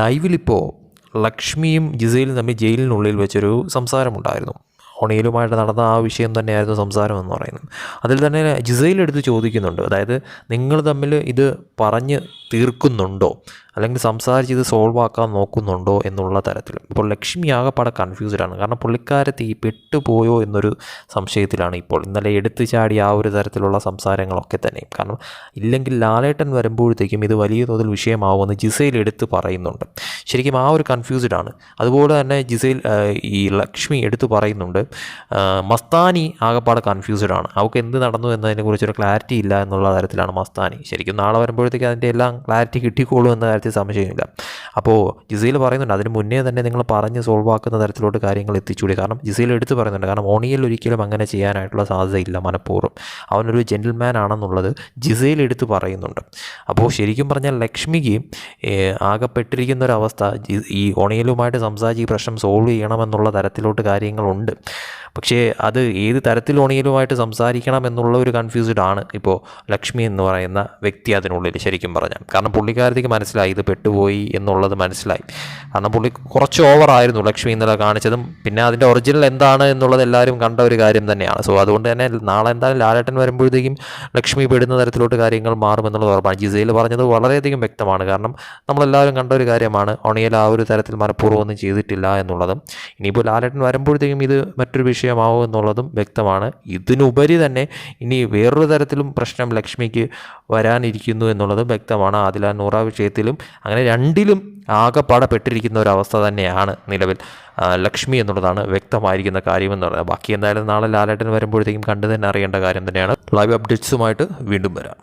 ലൈവിലിപ്പോൾ ലക്ഷ്മിയും ജിസയിലും തമ്മിൽ ജയിലിനുള്ളിൽ വെച്ചൊരു സംസാരമുണ്ടായിരുന്നു. ഒണിയലുമായിട്ട് നടന്ന ആ വിഷയം തന്നെയായിരുന്നു സംസാരം എന്ന് പറയുന്നത്. അതിൽ തന്നെ ജിസയിലെടുത്ത് ചോദിക്കുന്നുണ്ട്. അതായത് നിങ്ങൾ തമ്മിൽ ഇത് പറഞ്ഞ് തീർക്കുന്നുണ്ടോ? അല്ലെങ്കിൽ സംസാരിച്ച് ഇത് സോൾവ് ആക്കാൻ നോക്കുന്നുണ്ടോ എന്നുള്ള തരത്തിൽ. ഇപ്പോൾ ലക്ഷ്മി ആകെപ്പാടെ കൺഫ്യൂസ്ഡാണ് കാരണം പുള്ളിക്കാരത്തി പെട്ടുപോയോ എന്നൊരു സംശയത്തിലാണ് ഇപ്പോൾ. ഇന്നലെ എടുത്തു ചാടി ആ ഒരു തരത്തിലുള്ള സംസാരങ്ങളൊക്കെ തന്നെ. കാരണം ഇല്ലെങ്കിൽ ലാലേട്ടൻ വരുമ്പോഴത്തേക്കും ഇത് വലിയ തോതിൽ വിഷയമാവുമെന്ന് ജിസയിൽ എടുത്ത് പറയുന്നുണ്ട്. ശരിക്കും ആ ഒരു കൺഫ്യൂസ്ഡ് ആണ്. അതുപോലെ തന്നെ ജിസയിൽ ഈ ലക്ഷ്മി എടുത്തു പറയുന്നുണ്ട് മസ്താനി ആകെപ്പാടെ കൺഫ്യൂസ്ഡ് ആണ്. അവൾക്ക് എന്ത് നടന്നു എന്നതിനെക്കുറിച്ചൊരു ക്ലാരിറ്റി ഇല്ല എന്നുള്ള തരത്തിലാണ് മസ്താനി. ശരിക്കും നാളെ വരുമ്പോഴത്തേക്ക് അതിന്റെ എല്ലാം ക്ലാരിറ്റി കിട്ടിക്കോളൂ എന്ന കാര്യത്തിൽ സംശയമില്ല. അപ്പോൾ ജിസയിൽ പറയുന്നുണ്ട് അതിന് മുന്നേ തന്നെ നിങ്ങൾ പറഞ്ഞ് സോൾവ് ആക്കുന്ന തരത്തിലോട്ട് കാര്യങ്ങൾ എത്തിച്ചുകൂടി. കാരണം ജിസയിൽ എടുത്ത് പറയുന്നുണ്ട് കാരണം ഓണിയിൽ ഒരിക്കലും അങ്ങനെ ചെയ്യാനായിട്ടുള്ള സാധ്യതയില്ല മനഃപൂർവം. അവനൊരു ജെന്റിൽമാൻ ആണെന്നുള്ളത് ജിസയിൽ എടുത്ത് പറയുന്നുണ്ട്. അപ്പോൾ ശരിക്കും പറഞ്ഞാൽ ലക്ഷ്മിക്ക് ആകപ്പെട്ടിരിക്കുന്ന ഒരു അവസ്ഥ ഈ ഓണിയലുമായിട്ട് സംസാരിച്ച് ഈ പ്രശ്നം സോൾവ് ചെയ്യണമെന്നുള്ള തരത്തിലോട്ട് കാര്യങ്ങളുണ്ട്. പക്ഷേ അത് ഏത് തരത്തിൽ ഓണിയലുമായിട്ട് സംസാരിക്കണം എന്നുള്ള ഒരു കൺഫ്യൂസ്ഡ് ആണ് ഇപ്പോൾ ലക്ഷ്മി എന്ന് പറയുന്ന വ്യക്തി അതിനുള്ളിൽ ശരിക്കും പറഞ്ഞാൽ. കാരണം പുള്ളിക്കാരത്തേക്ക് മനസ്സിലായി ഇത് പെട്ടുപോയി എന്നുള്ളത് മനസ്സിലായി. കാരണം പുള്ളി കുറച്ച് ഓവറായിരുന്നു ലക്ഷ്മി ഇന്നലെ കാണിച്ചതും പിന്നെ അതിന്റെ ഒറിജിനൽ എന്താണ് എന്നുള്ളത് എല്ലാവരും കണ്ട ഒരു കാര്യം തന്നെയാണ്. സോ അതുകൊണ്ട് തന്നെ നാളെ എന്തായാലും ലാലേട്ടൻ വരുമ്പോഴത്തേക്കും ലക്ഷ്മി പെടുന്ന തരത്തിലോട്ട് കാര്യങ്ങൾ മാറുമെന്നുള്ളത് ഉറപ്പാണ്. ജിസയിൽ പറഞ്ഞത് വളരെയധികം വ്യക്തമാണ്. കാരണം നമ്മളെല്ലാവരും കണ്ട ഒരു കാര്യമാണ് ഒണിയൽ ആ ഒരു തരത്തിൽ മനഃപൂർവം ഒന്നും ചെയ്തിട്ടില്ല എന്നുള്ളതും. ഇനിയിപ്പോൾ ലാലേട്ടൻ വരുമ്പോഴത്തേക്കും ഇത് മറ്റൊരു വിഷയമാവും എന്നുള്ളതും വ്യക്തമാണ്. ഇതിനുപരി തന്നെ ഇനി വേറൊരു തരത്തിലും പ്രശ്നം ലക്ഷ്മിക്ക് വരാനിരിക്കുന്നു എന്നുള്ളതും വ്യക്തമാണ്. ആദില നൂറ വിഷയത്തിലും അങ്ങനെ രണ്ടിലും ആകെപ്പാടെ പെട്ടിരിക്കുന്ന ഒരു അവസ്ഥ തന്നെയാണ് നിലവിൽ ലക്ഷ്മി എന്നുള്ളതാണ് വ്യക്തമായിരിക്കുന്ന കാര്യമെന്ന് പറയുന്നത്. ബാക്കി എന്തായാലും നാളെ ലാലേട്ടൻ വരുമ്പോഴത്തേക്കും കണ്ടു തന്നെ അറിയേണ്ട കാര്യം തന്നെയാണ്. ലൈവ് അപ്ഡേറ്റ്സുമായിട്ട് വീണ്ടും വരാം.